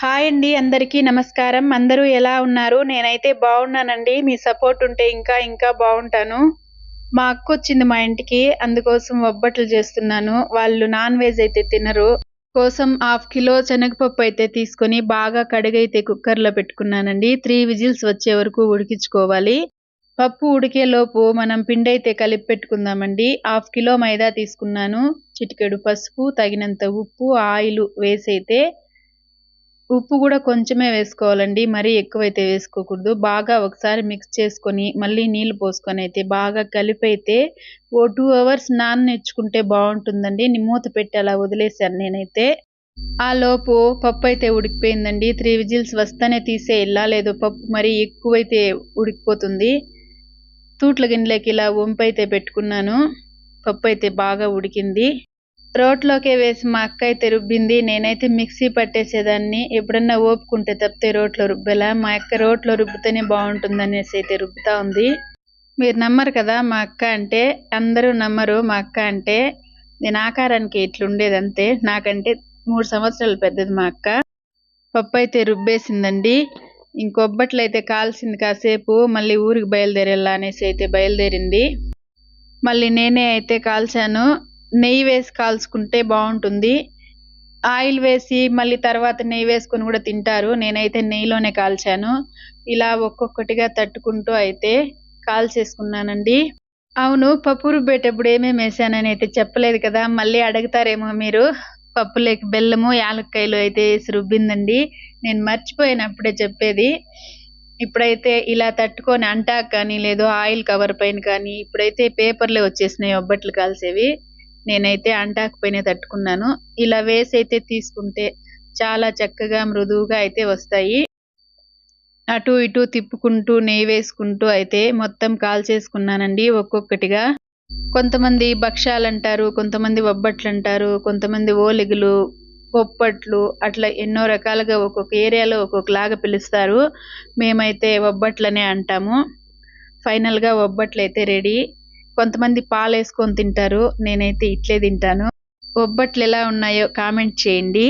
Hi అండి అందరికీ నమస్కారం. అందరూ ఎలా ఉన్నారు? నేనైతే బాగున్నానండి. మీ సపోర్ట్ ఉంటే ఇంకా ఇంకా బాగుంటాను. మా అక్క వచ్చింది మా ఇంటికి. అందుకోసం ఒబ్బట్లు చేస్తున్నాను. వాళ్ళు నాన్ వెజ్ అయితే తినరు. కోసం హాఫ్ కిలో శనగపప్పు అయితే తీసుకొని బాగా కడిగైతే కుక్కర్లో పెట్టుకున్నానండి. త్రీ విజిల్స్ వచ్చే వరకు ఉడికించుకోవాలి. పప్పు ఉడికే లోపు మనం పిండి అయితే కలిపి పెట్టుకుందామండి. హాఫ్ కిలో మైదా తీసుకున్నాను. చిటికెడు పసుపు తగినంత ఉప్పు ఆయిల్ వేసి అయితే ఉప్పు కూడా కొంచెమే వేసుకోవాలండి. మరీ ఎక్కువైతే వేసుకోకూడదు. బాగా ఒకసారి మిక్స్ చేసుకొని మళ్ళీ నీళ్ళు పోసుకొని అయితే బాగా కలిపైతే అయితే ఓ టూ అవర్స్ నాననిచ్చుకుంటే బాగుంటుందండి. మూత పెట్టి అలా వదిలేశాను నేనైతే. ఆ లోపు పప్పు అయితే ఉడికిపోయిందండి. త్రీ విజిల్స్ వస్తేనే తీసే లేదు పప్పు మరీ ఎక్కువైతే ఉడికిపోతుంది. తూట్ల గిన్నెలకి ఇలా వంపు అయితే పెట్టుకున్నాను. పప్పు అయితే బాగా ఉడికింది. రోట్లోకే వేసి మా అక్క అయితే రుబ్బింది నేనైతే మిక్సీ పట్టేసేదాన్ని. ఎప్పుడన్నా ఓపుకుంటే తప్పితే రోట్లో రుబ్బేలా. మా అక్క రోట్లో రుబ్బితేనే బాగుంటుంది అనేసి అయితే రుబ్బుతా ఉంది. మీరు నమ్మరు కదా మా అక్క అంటే అందరూ నమ్మరు మా అక్క అంటే. నేను ఆకారానికి ఇట్లుండేది అంతే. నాకంటే మూడు సంవత్సరాలు పెద్దది మా అక్క. పప్పు అయితే రుబ్బేసిందండి. ఇంకొబ్బట్లు అయితే కాల్సింది కాసేపు మళ్ళీ ఊరికి బయలుదేరేలా అనేసి అయితే బయలుదేరింది. మళ్ళీ నేనే అయితే కాల్చాను. నెయ్యి వేసి కాల్చుకుంటే బాగుంటుంది. ఆయిల్ వేసి మళ్ళీ తర్వాత నెయ్యి వేసుకొని కూడా తింటారు. నేనైతే నెయ్యిలోనే కాల్చాను. ఇలా ఒక్కొక్కటిగా తట్టుకుంటూ అయితే కాల్చేసుకున్నానండి. అవును పప్పు రుబ్బేటప్పుడు ఏమేమి వేసానని అయితే చెప్పలేదు కదా. మళ్ళీ అడుగుతారేమో మీరు. పప్పులేకి బెల్లము యాలక్కాయలు అయితే వేసి రుబ్బిందండి. నేను మర్చిపోయినప్పుడే చెప్పేది. ఇప్పుడైతే ఇలా తట్టుకొని అంటాక్ కానీ లేదో ఆయిల్ కవర్ పైన కానీ ఇప్పుడైతే పేపర్లే వచ్చేసినాయి ఒబ్బట్లు కాల్సేవి నేనైతే అంటాకపోయిన తట్టుకున్నాను. ఇలా వేసి అయితే తీసుకుంటే చాలా చక్కగా మృదువుగా అయితే వస్తాయి. అటు ఇటు తిప్పుకుంటూ నెయ్యి వేసుకుంటూ అయితే మొత్తం కాల్చేసుకున్నానండి ఒక్కొక్కటిగా. కొంతమంది భక్ష్యాలు అంటారు కొంతమంది ఒబ్బట్లు అంటారు కొంతమంది ఓలిగులు పొప్పట్లు అట్లా ఎన్నో రకాలుగా ఒక్కొక్క ఏరియాలో ఒక్కొక్కలాగా పిలుస్తారు. మేమైతే బొబ్బట్లనే అంటాము. ఫైనల్గా బొబ్బట్లు అయితే రెడీ. కొంతమంది పాలు వేసుకొని తింటారు. నేనైతే ఇట్లే తింటాను. బొబ్బట్లు ఎలా ఉన్నాయో కామెంట్ చేయండి.